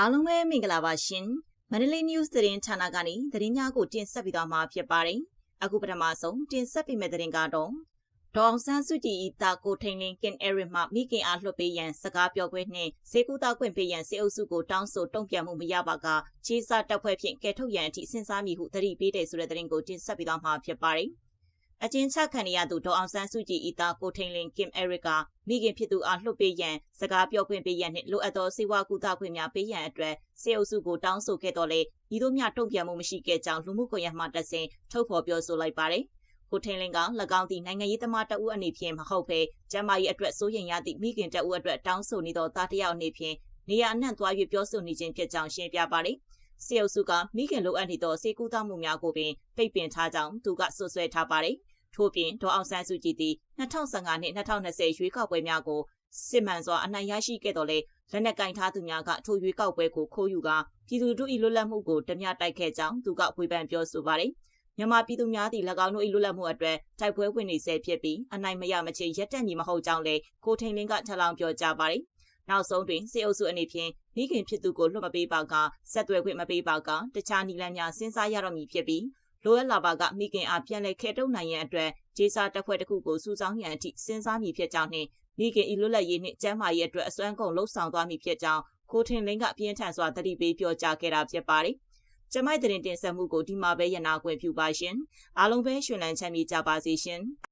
အားလုံးပဲမင်္ဂလာပါရှင်မန္တလေး news သတင်းဌာနကနေသတင်းများကိုတင်ဆက်ပေးသွားမှာဖြစ်ပါတယ်အခုပထမဆုံးတင်ဆက်ပေးမယ့်သတင်းကတော့ဒေါအောင်ဆန်းစုကြည်ဤတာကိုထိန်လင်းကင်အရစ်မှမိခင်အားလွှတ်ပေးရန်စကားပြောခွင့်နှင့်ဈေးကူတာခွင့်ပေးရန်စေအုပ်စုကိုတောင်းဆိုတုံ့ပြန်မှုမရပါကခြေစားတပ်ဖွဲ့ဖြင့်ကဲထုတ်ရန်အထိစဉ်းစားမိဟုသတိပေးတယ်ဆိုတဲ့သတင်းကိုတင်ဆက်ပေးသွားမှာဖြစ်ပါတယ် အကျဉ်းချခံရသူဒေါအောင်ဆန်းစုကြည်ဤသားကိုထိန်လင်းကင်အရစ်ကမိခင်ဖြစ်သူအားလှုပ်ပေးရန်စကားပြောခွင့်ပေးရန်နှင့်လိုအပ်သောစေဝါကူတာခွင့်များပေးရန်အတွက်စေအုပ်စုကိုတောင်းဆိုခဲ့တော်လဲဤတို့များတုံ့ပြန်မှုမရှိခဲ့ကြောင်းလူမှုကွန်ရက်မှတဆင့်ထုတ်ဖော်ပြောဆိုလိုက်ပါတယ်ကိုထိန်လင်းက၎င်းသည့်နိုင်ငံရေးသမားတအုပ်အနေဖြင့်မဟုတ်ဘဲကျမကြီးအတွက်စိုးရင်ရသည့်မိခင်တအုပ်အတွက်တောင်းဆိုနေသောသားတယောက်အနေဖြင့်နေရာအနှံ့သွား၍ပြောဆိုနေခြင်းဖြစ်ကြောင်းရှင်းပြပါတယ် စေအုပ်စုကမိခင်လိုအပ်နေသောစေကူတာမှုများကိုပင်ပိတ်ပင်ထားကြောင်းသူကဆွဆွဲထားပါတယ်ထို့ပြင်ဒေါအောင်ဆန်းစုကြည်သည်2015နှစ်2020ရွေးကောက်ပွဲများကိုစစ်မှန်စွာအနိုင်ရရှိခဲ့တော်လဲလက်နက်ကင်ထားသူများကထိုရွေးကောက်ပွဲကိုခိုးယူကာပြည်သူတို့၏လွတ်လပ်မှုကိုတမျှတိုက်ခဲ့ကြောင်းသူကဝေဖန်ပြောဆိုပါတယ်မြန်မာပြည်သူများသည့်၎င်းတို့၏လွတ်လပ်မှုအတွက်တိုက်ပွဲဝင်နေဆဲဖြစ်ပြီးအနိုင်မရမချေရက်တက်မည်မဟုတ်ကြောင်းလည်းကိုထိန်လင်းကထပ်လောင်းပြောကြားပါတယ် နောက်ဆုံးတွင်စေအုပ်စုအနေဖြင့်မိခင်ဖြစ်သူကိုလွှတ်မပေးပါကဆက်သွယ်ခွင့်မပေးပါကတခြားနီလန်းများစဉ်းစားရတော့မည်ဖြစ်ပြီးလိုအပ်လာပါကမိခင်အားပြန်လည်ခဲတုံနိုင်ရန်အတွက်ဂျေစာတပ်ဖွဲ့တစ်ခုကိုစုဆောင်းရန်အထိစဉ်းစားမည်ဖြစ်ကြောင်းနှင့်မိခင်ဤလွတ်လပ်ရေးနှင့်ကျန်းမာရေးအတွက်အစွမ်းကုန်လှုံ့ဆော်သွားမည်ဖြစ်ကြောင်းကိုထင်လင်းကပြင်းထန်စွာတတိပေးပြောကြားခဲ့တာဖြစ်ပါတယ်။ကျမိုက်တဲ့တင်ဆက်မှုကိုဒီမှာပဲရနာခွင့်ပြုပါရှင်။အားလုံးပဲရှင်လန်းချမ်းမြေကြပါစေရှင်။